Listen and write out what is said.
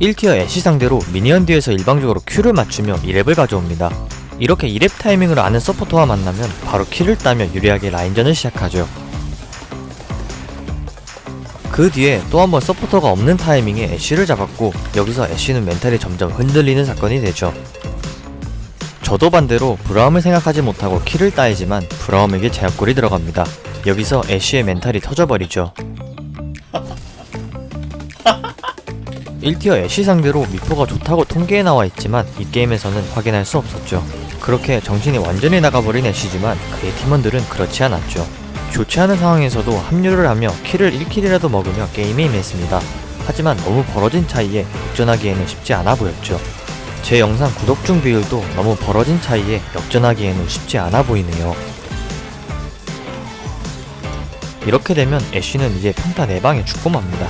1티어 애쉬 상대로 미니언 뒤에서 일방적으로 Q를 맞추며 2렙을 가져옵니다. 이렇게 2렙 타이밍을 아는 서포터와 만나면 바로 킬을 따며 유리하게 라인전을 시작하죠. 그 뒤에 또 한 번 서포터가 없는 타이밍에 애쉬를 잡았고 여기서 애쉬는 멘탈이 점점 흔들리는 사건이 되죠. 저도 반대로 브라움을 생각하지 못하고 킬을 따이지만 브라움에게 제압골이 들어갑니다. 여기서 애쉬의 멘탈이 터져버리죠. 1티어 애쉬 상대로 미포가 좋다고 통계에 나와 있지만 이 게임에서는 확인할 수 없었죠. 그렇게 정신이 완전히 나가버린 애쉬지만 그의 팀원들은 그렇지 않았죠. 좋지 않은 상황에서도 합류를 하며 킬을 1킬이라도 먹으며 게임에 임했습니다. 하지만 너무 벌어진 차이에 역전하기에는 쉽지 않아 보였죠. 제 영상 구독 중 비율도 너무 벌어진 차이에 역전하기에는 쉽지 않아 보이네요. 이렇게 되면 애쉬는 이제 평타 4방에 죽고 맙니다.